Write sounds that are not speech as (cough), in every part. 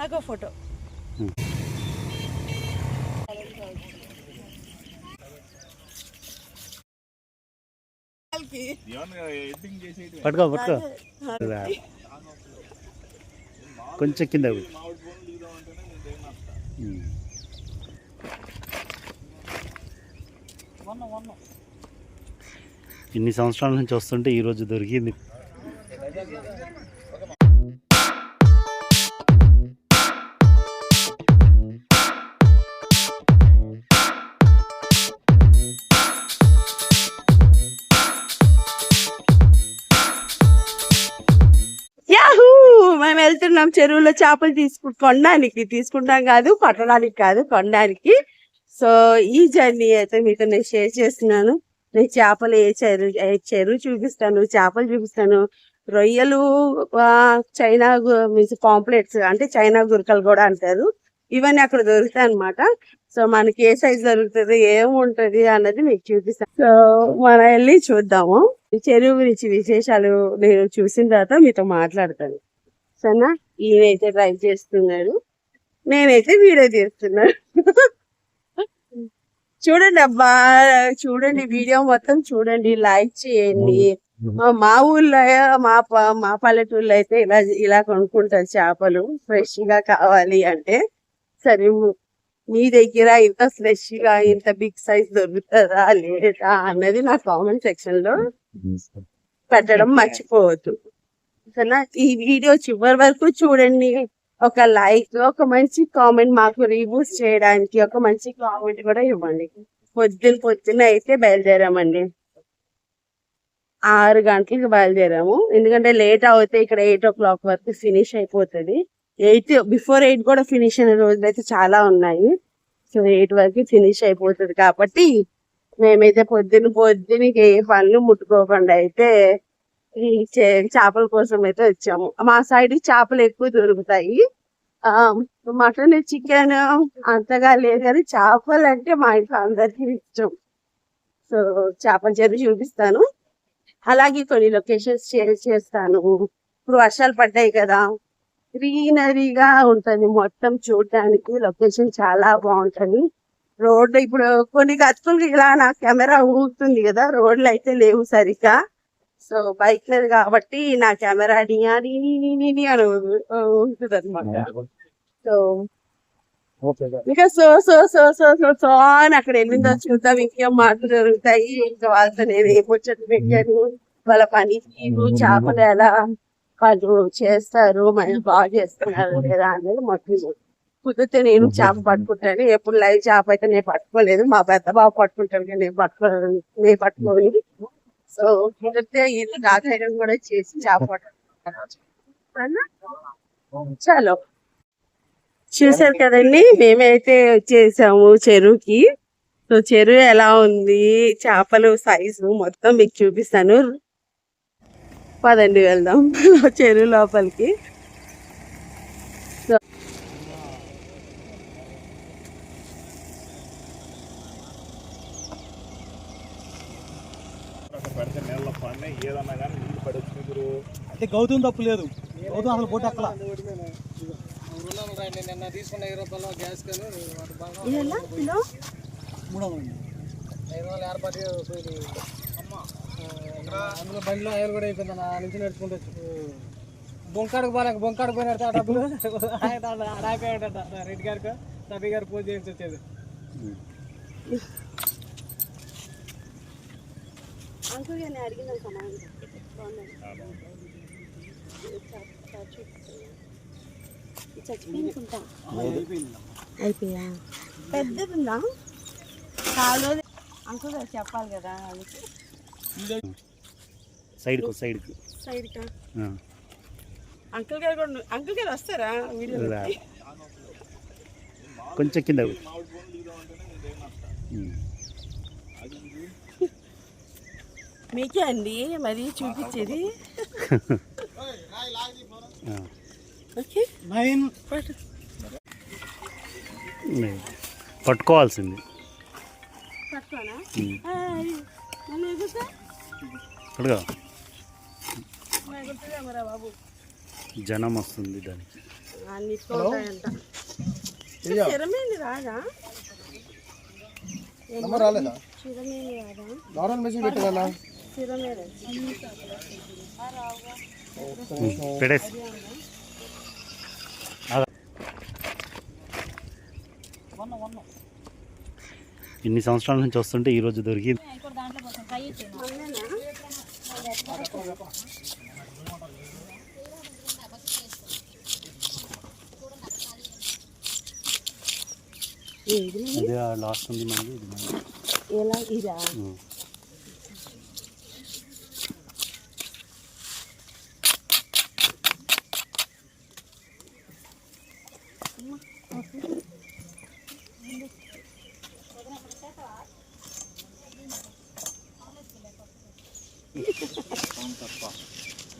నాకు ఫోటో పట్టుకో పట్టుకో. కొంచెం కింద. ఇన్ని సంవత్సరాల నుంచి వస్తుంటే ఈ రోజు దొరికింది తీసుకుంటున్నాం చెరువులో చేపలు తీసుకు కొనడానికి తీసుకుంటాం కాదు పట్టడానికి కాదు కొనడానికి. సో ఈ జర్నీ అయితే మీతో నేను షేర్ చేస్తున్నాను. నేను చేపలు ఏ చెరువు ఏ చెరువు చూపిస్తాను చేపలు చూపిస్తాను. రొయ్యలు చైనా మీన్స్ పాంప్లెట్స్ అంటే చైనా గురకలు కూడా అంటారు. ఇవన్నీ అక్కడ దొరుకుతాయి అనమాట సో మనకి ఏ సైజ్ దొరుకుతుంది ఏముంటది అన్నది మీకు చూపిస్తాను. సో మనం వెళ్ళి చూద్దాము. ఈ చెరువు గురించి విశేషాలు నేను చూసిన తర్వాత మీతో మాట్లాడతాను. సరేనా? ఈయనైతే డ్రైవ్ చేస్తున్నాడు నేనైతే వీడియో తీస్తున్నాను. చూడండి అబ్బా చూడండి వీడియో మొత్తం చూడండి లైక్ చేయండి. మా ఊర్లో మా మా పల్లెటూర్లో అయితే ఇలా ఇలా కొనుక్కుంటారు చేపలు ఫ్రెష్గా కావాలి అంటే. సరే ము- మీ దగ్గర ఇంత ఫ్రెష్గా ఇంత బిగ్ సైజ్ దొరుకుతుందా లేదా అన్నది నా కామెంట్ సెక్షన్లో పెట్టడం మర్చిపోవద్దు. సరేనా? ఈ వీడియో చివరి వరకు చూడండి. ఒక లైక్ ఒక మంచి కామెంట్ మాకు రీబూస్ చేయడానికి ఒక మంచి కామెంట్ కూడా ఇవ్వండి. పొద్దున పొద్దున్న అయితే బయలుదేరామండి. ఆరు గంటలకు బయలుదేరాము. ఎందుకంటే లేట్ అవుతే ఇక్కడ ఎయిట్ ఓ క్లాక్ వరకు ఫినిష్ అయిపోతుంది. ఎయిట్ బిఫోర్ ఎయిట్ కూడా ఫినిష్ అయిన రోజులు అయితే చాలా ఉన్నాయి. సో ఎయిట్ వరకు ఫినిష్ అయిపోతుంది కాబట్టి మేమైతే పొద్దున పొద్దునకి ఏ పనులు ముట్టుకోకుండా అయితే చేపల కోసం అయితే వచ్చాము. మా సైడ్ చేపలు ఎక్కువ దొరుకుతాయి. ఆ మటన్ చికెన్ అంతగా లేదు కానీ చేపలు అంటే మా ఇంట్లో అందరికీ ఇష్టం. సో చేపల చేతి చూపిస్తాను. అలాగే కొన్ని లొకేషన్స్ షేర్ చేస్తాను. ఇప్పుడు వర్షాలు పడ్డాయి కదా. గ్రీనరీగా ఉంటుంది మొత్తం చూడడానికి. లొకేషన్ చాలా బాగుంటుంది. రోడ్ ఇప్పుడు కొన్ని గతుకులు ఇలా నా కెమెరా ఊగుతుంది కదా. రోడ్లు అయితే లేవు సరిగ్గా. సో బైక్ కాబట్టి నా కెమెరా అని అని ఉంటుంది అనమాట సో ఇంకా so so so so so so అని అక్కడ వెళ్ళిందో చూద్దాం ఇంకేం మాటలు జరుగుతాయి ఇంకా వాళ్ళతో నేను ఏ ముచ్చట్లు పెట్టాను వాళ్ళ పని తీరు చేపలు ఎలా వాళ్ళు చేస్తారు మరి బాగా చేస్తున్నారు లేదా అనేది మొత్తం కుదిరితే నేను చేప పట్టుకుంటాను ఎప్పుడు లైవ్ చేప అయితే నేను పట్టుకోలేదు మా పెద్ద బాబు పట్టుకుంటాను నేను పట్టుకో నేను పట్టుకోని. సో కుదిరితే ఇది రాజాయడం కూడా చేసి చేపట పట్టుకుంటాను చలో. చూసారు కదండి మేమైతే వచ్చేసాము చెరువుకి. సో చెరువు ఎలా ఉంది చేపలు సైజు మొత్తం మీకు చూపిస్తాను. పదండి వెళ్దాం (laughs) చెరువు లోపలికి సో పెడితే నీళ్ళ పని ఏదన్నా కానీ నీళ్ళు పడవచ్చు మీరు అంటే గౌతమ్ తప్పు లేదు. గౌతమ్ అసలు పోటీ అక్కల. నిన్న తీసుకున్న ఇరవై రూపాయలు గ్యాస్ మూడు వందలు ఐదు వందల ఏర్పాటు అందులో బండిలో ఆయిల్ కూడా అయిపోయింది నా నుంచి నడుచుకుంటూ బొంకాడికి పోలేక బొంకాడికి పోయినట్టు ఆ డబ్బులు ఆడాపోయాడట రెడ్డి గారికి సభి గారు పూజ చేసి వచ్చేది. అంకుల్ నేను అడిగిన సమాధానం చచ్చిపోయింది అయిపోయా పెద్దది ఉందా కాదు అంకుల్ గారు చెప్పాలి కదా వాళ్ళకి సైడ్కు. సైడ్కు? సైడ్ కా అంకుల్ గారు కూడా అంకుల్ గారు వస్తారా వీడియో. కొంచెం కింద. మీకే అండి మరి చూపించేది (laughs) ఆ. ఓకే నైన్ పట్టు. లేదు. పట్టుకోవాల్సింది. అడుగా. జనం వస్తుంది దానికి. రాలేదా? నార్మల్ మెసేజ్ పెట్టగల పెడేసి ఇన్ని సంవత్సరాల నుంచి వస్తుంటే ఈ రోజు దొరికింది. లాస్ట్ ఉంది మనది ఇది. ఎలా ఇదా?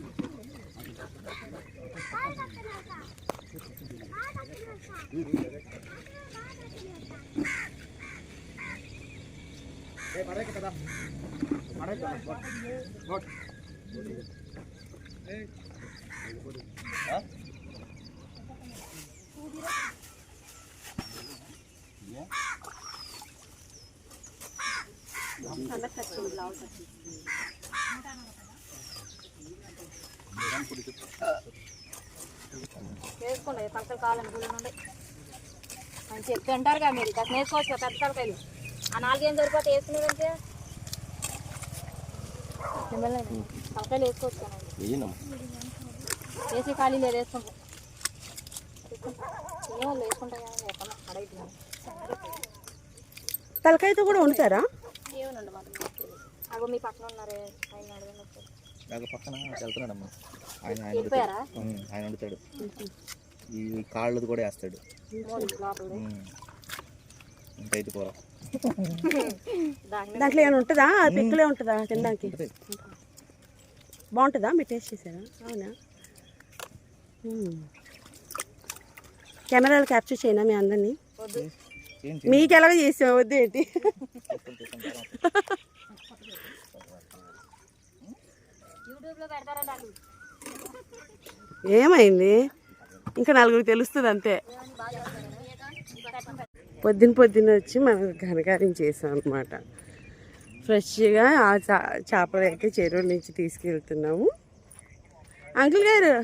ఉన్నాయి ఇది వెళ్ళి చూడు వేసుకోండి కావాలని గుళ్ళు నుండి. మంచి చెప్తే అంటారు కదా మీరు కాస్త వేసుకోవచ్చు కదా పెద్ద తలకాయలు. ఆ నాలుగేం సరిపోతే వేసుకునేదంటే తలకాయలు వేసుకోవచ్చు వేసి ఖాళీ లేదు వేసుకుంటాం వాళ్ళు వేసుకుంటాం కానీ లేకుండా అడగట్లేదు. తలకాయతో కూడా ఉంటారా ఏమనండి మాట అగో మీ పక్కన ఉన్నారే ఆయన అడగండి నాకు పక్కన వెళ్తున్నాడమ్మా. ఆయన ఆయన ఆయన వండుతాడు. ఈ కాళ్ళది కూడా వేస్తాడు. ఉమ్. ఇంకైతే కూర దాంట్లో ఏమైనా ఉంటుందా? పిక్కలే ఉంటుందా తినడానికి? ఉంటది. బాగుంటుందా? మీరు టేస్ట్ చేశారా? అవునా. కెమెరాలు క్యాప్చర్ చేయనా మీ అందరినీ? మీకు ఎలాగ చేసాం వద్దు ఏంటి? ఏమైంది? ఇంకా నలుగురికి తెలుస్తుంది అంతే. పొద్దున పొద్దున్న వచ్చి మనం ఘనకార్యం చేసాం అనమాట ఫ్రెష్గా ఆ చా చేపలు అయితే చెరువు నుంచి తీసుకెళ్తున్నాము. అంకుల్ గారు.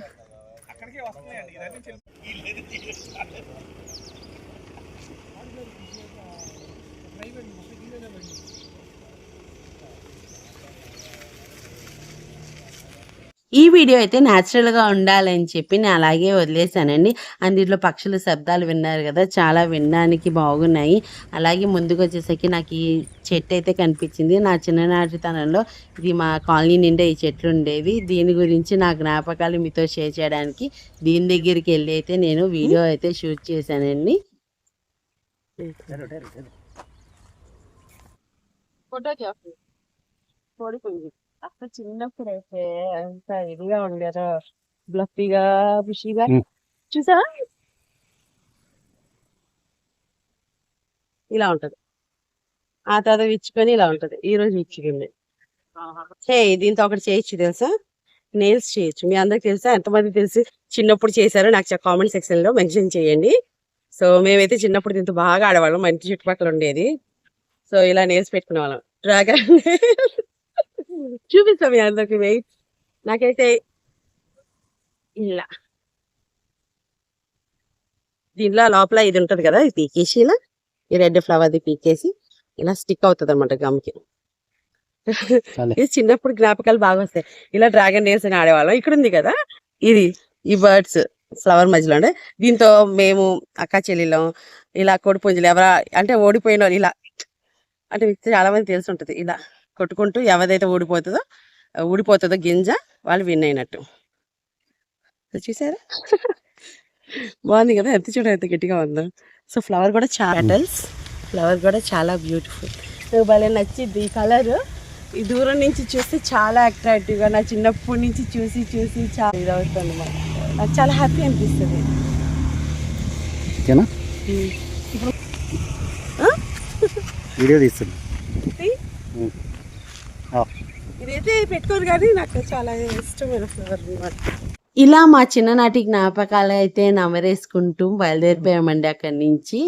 ఈ వీడియో అయితే న్యాచురల్గా ఉండాలని చెప్పి నేను అలాగే వదిలేశానండి. అందులో పక్షుల శబ్దాలు విన్నారు కదా చాలా వినడానికి బాగున్నాయి. అలాగే ముందుకు వచ్చేసరికి నాకు ఈ చెట్టు అయితే కనిపించింది. నా చిన్ననాటితనంలో ఇది మా కాలనీ నిండా ఈ చెట్లు ఉండేవి. దీని గురించి నా జ్ఞాపకాలు మీతో షేర్ చేయడానికి దీని దగ్గరికి వెళ్ళి అయితే నేను వీడియో అయితే షూట్ చేశానండి. ఫోటోకి అక్కడ చిన్నప్పుడు అయితే అంత ఇదిగా ఉండేదో బ్లఫీగా బుషిగా. చూసా ఇలా ఉంటది. ఆ తర్వాత విచ్చుకొని ఇలా ఉంటది. ఈ రోజు విచ్చుకుంది. హే దీంతో ఒకటి చేయొచ్చు తెలుసా? నెయిల్స్ చేయొచ్చు. మీ అందరికి తెలుసా? ఎంతమంది తెలిసి చిన్నప్పుడు చేశారో నాకు కామెంట్ సెక్షన్లో మెన్షన్ చేయండి. సో మేమైతే చిన్నప్పుడు దీంతో బాగా ఆడేవాళ్ళం. మా ఇంటి చుట్టుపక్కల ఉండేది. సో ఇలా నేల్స్ పెట్టుకునే వాళ్ళం డ్రాగన్ చూపిస్తాం మీ అందరికి వెయిట్ నాకైతే ఇలా. దీనిలో లోపల ఇది ఉంటది కదా ఇది పీకేసి ఇలా ఈ రెడ్ ఫ్లవర్ది పీకేసి ఇలా స్టిక్ అవుతుంది అనమాట గమ్కి ఇది చిన్నప్పుడు జ్ఞాపకాలు బాగా వస్తాయి. ఇలా డ్రాగన్ డేస్ అని ఆడేవాళ్ళం. ఇక్కడ ఉంది కదా ఇది ఈ బర్డ్స్ ఫ్లవర్ మధ్యలో అంటే దీంతో మేము అక్క చెల్లెలం ఇలా కొడుపుంజులు ఎవరా అంటే ఓడిపోయిన ఇలా. అంటే చాలా మంది తెలిసి ఉంటుంది ఇలా. కొట్టుకుంటూ ఎవరైతే ఊడిపోతుందో ఊడిపోతుందో గింజ వాళ్ళు విన్ అయినట్టు. చూసారా? బాగుంది కదా? ఎంత చూడ ఎంత గట్టిగా ఉందో. సో ఫ్లవర్ కూడా చాలా పెటల్స్ ఫ్లవర్ కూడా చాలా బ్యూటిఫుల్. నాకు భలే నచ్చింది ఈ కలర్. ఈ దూరం నుంచి చూస్తే చాలా attractive గా నా చిన్నప్పటి నుంచి చూసి చూసి చాలా ఇది అవుతుంది నాకు చాలా హ్యాపీ అనిపిస్తుంది? వీడియో. ఆ. ఇదైతే పెట్టుకోరు కానీ నాకు చాలా ఇష్టమైన ఫ్లవర్ అనమాట ఇలా మా చిన్ననాటి జ్ఞాపకాలు అయితే నమరేసుకుంటూ బయలుదేరిపోయామండి అక్కడి నుంచి.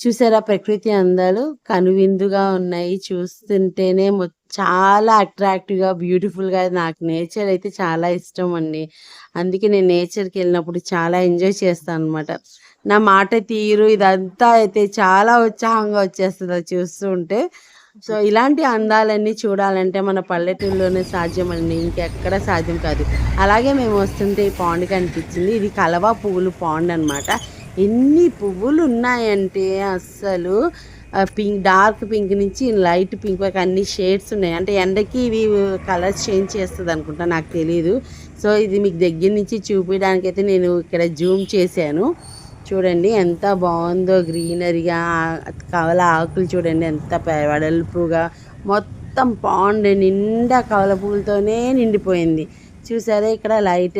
చూసారా ప్రకృతి అందాలు? కనువిందుగా ఉన్నాయి. చూస్తుంటేనే చాలా అట్రాక్టివ్గా బ్యూటిఫుల్గా నాకు నేచర్ అయితే చాలా ఇష్టం అండి. అందుకే నేను నేచర్కి వెళ్ళినప్పుడు చాలా ఎంజాయ్ చేస్తాను అనమాట నా మాట తీరు ఇదంతా అయితే చాలా ఉత్సాహంగా వచ్చేస్తుంది అది చూస్తూ ఉంటే సో ఇలాంటి అందాలన్నీ చూడాలంటే మన పల్లెటూరులోనే సాధ్యమండి ఇంకెక్కడ సాధ్యం కాదు. అలాగే మేము వస్తుంటే ఈ పాండ్ కనిపించింది. ఇది కలవ పువ్వులు పాండ్ అన్నమాట. ఎన్ని పువ్వులు ఉన్నాయంటే అస్సలు పింక్ డార్క్ పింక్ నుంచి లైట్ పింక్ వరకు అన్ని షేడ్స్ ఉన్నాయి. అంటే ఎండకి ఇవి కలర్స్ చేంజ్ చేస్తుంది అనుకుంటా నాకు తెలియదు సో ఇది మీకు దగ్గర నుంచి చూపించడానికి అయితే నేను ఇక్కడ జూమ్ చేశాను. చూడండి ఎంత బాగుందో గ్రీనరీగా కవల ఆకులు చూడండి ఎంత పె- వెడల్పుగా. మొత్తం పాండ్ నిండా కవల పువ్వులతోనే నిండిపోయింది. చూసారా ఇక్కడ లైట్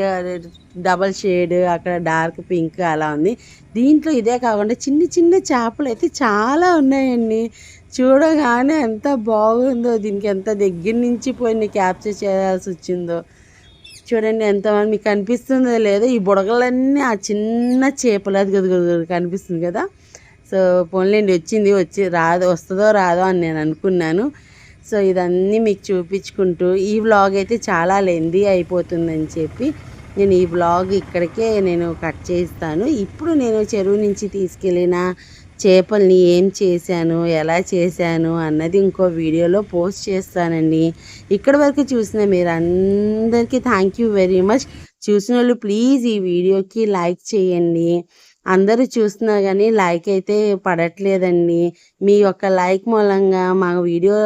డబల్ షేడ్ అక్కడ డార్క్ పింక్ అలా ఉంది. దీంట్లో ఇదే కాకుండా చిన్న చిన్న చేపలు అయితే చాలా ఉన్నాయండి. చూడగానే ఎంత బాగుందో దీనికి ఎంత దగ్గర నుంచి పోయి క్యాప్చర్ చేయాల్సి వచ్చిందో. చూడండి ఎంతమంది మీకు కనిపిస్తుందో లేదో ఈ బుడగలన్నీ ఆ చిన్న చేపలు అది కనిపిస్తుంది కదా. సో పోన్లేండి వచ్చింది వచ్చి రాదు వస్తుందో రాదో అని నేను అనుకున్నాను. సో ఇదన్నీ మీకు చూపించుకుంటూ ఈ వ్లాగ్ అయితే చాలా లెందీ అయిపోతుందని చెప్పి నేను ఈ వ్లాగ్ ఇక్కడికే నేను కట్ చేస్తాను. ఇప్పుడు నేను చెరువు నుంచి తీసుకెళ్ళిన చేపల్ని ఏం చేశాను ఎలా చేశాను అన్నది ఇంకో వీడియోలో పోస్ట్ చేస్తానండి. ఇక్కడ వరకు చూసిన మీరు అందరికీ థ్యాంక్ యూ వెరీ మచ్ చూసిన వాళ్ళు ప్లీజ్ ఈ వీడియోకి లైక్ చేయండి. అందరూ చూస్తున్నా కానీ లైక్ అయితే పడట్లేదండి. మీ యొక్క లైక్ మూలంగా మా వీడియో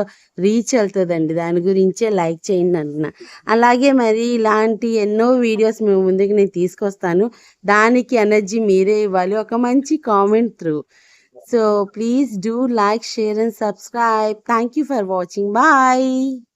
రీచ్ వెళ్తుందండి. దాని గురించే లైక్ చేయండి అంటున్నా. అలాగే మరి ఇలాంటి ఎన్నో వీడియోస్ మేము ముందుకు నేను తీసుకొస్తాను. దానికి ఎనర్జీ మీరే ఇవ్వాలి. ఒక మంచి comment through So please do like, share and subscribe. Thank you for watching. Bye.